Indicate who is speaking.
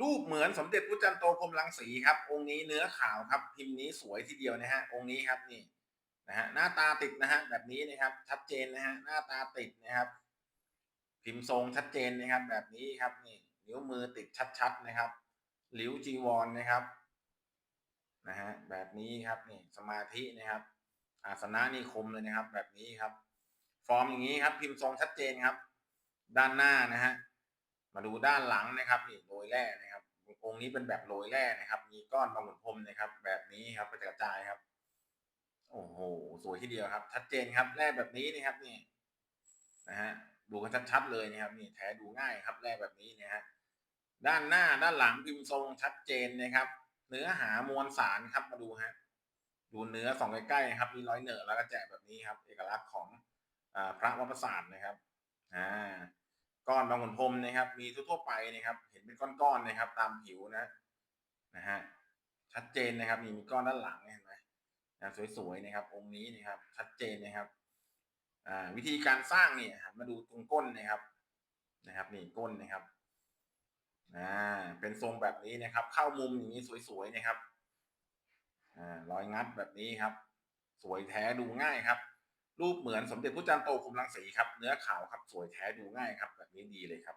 Speaker 1: รูปเหมือนสมเด็จพระจันทร์โตพรหมรังสีครับ องค์นี้เนื้อขาวครับ พิมพ์นี้สวยทีเดียวนะฮะ องค์นี้ครับนี่นะฮะหน้าตาติดนะฮะแบบนี้นะครับ ชัดเจนนะฮะหน้าตาติดนะครับ พิมพ์ทรงชัดเจนนะครับ แบบนี้ครับนี่นิ้วมือติดชัดๆนะครับหลิวจีวรนะครับนะฮะแบบนี้ครับนี่สมาธินะครับ อาสนะนี่คมเลยนะครับ แบบนี้ครับ ฟอร์มอย่างนี้ครับ พิมพ์ทรงชัดเจนครับ ด้านหน้านะฮะมาดูด้านหลังนะครับนี่โรยแร่นะ องค์นี้เป็นแบบโรยแร่นะครับ มีก้อนบางขุนพรมนะครับ แบบนี้ครับกระจายครับ โอ้โหสวยทีเดียวครับ ชัดเจนครับแร่แบบนี้นะครับนี่นะฮะดูกันชัดๆเลยนะครับ นี่แท้ดูง่ายครับแร่แบบนี้นะฮะด้านหน้าด้านหลังพิมพ์ทรงชัดเจนนะครับ เนื้อหามวลสารครับมาดูฮะดูเนื้อสองใกล้ๆครับมีรอยเหนอแล้วก็แจกแบบนี้ครับ เอกลักษณ์ของอ่าพระวัดประสาทนะครับอ่า ก้อนบางขุนพรมนะครับ มีทั่วๆไปนะครับ เห็นเป็นก้อนๆนะครับ ตามผิวนะนะฮะชัดเจนนะครับมีมีก้อนด้านหลังเห็นไหมนะสวยๆนะครับ องค์นี้นะครับ ชัดเจนนะครับ อ่า วิธีการสร้างเนี่ยมาดูตรงก้นนะครับนะครับ นี่ก้นนะครับอ่าเป็นทรงแบบนี้นะครับ เข้ามุมอย่างนี้สวยๆนะครับอ่ารอยงัดแบบนี้ครับ สวยแท้ดูง่ายครับ รูปเหมือนสมเด็จพระจันทร์โตคุมรังสีครับ เนื้อขาวครับ สวยแท้ดูง่ายครับ แบบนี้ดีเลยครับ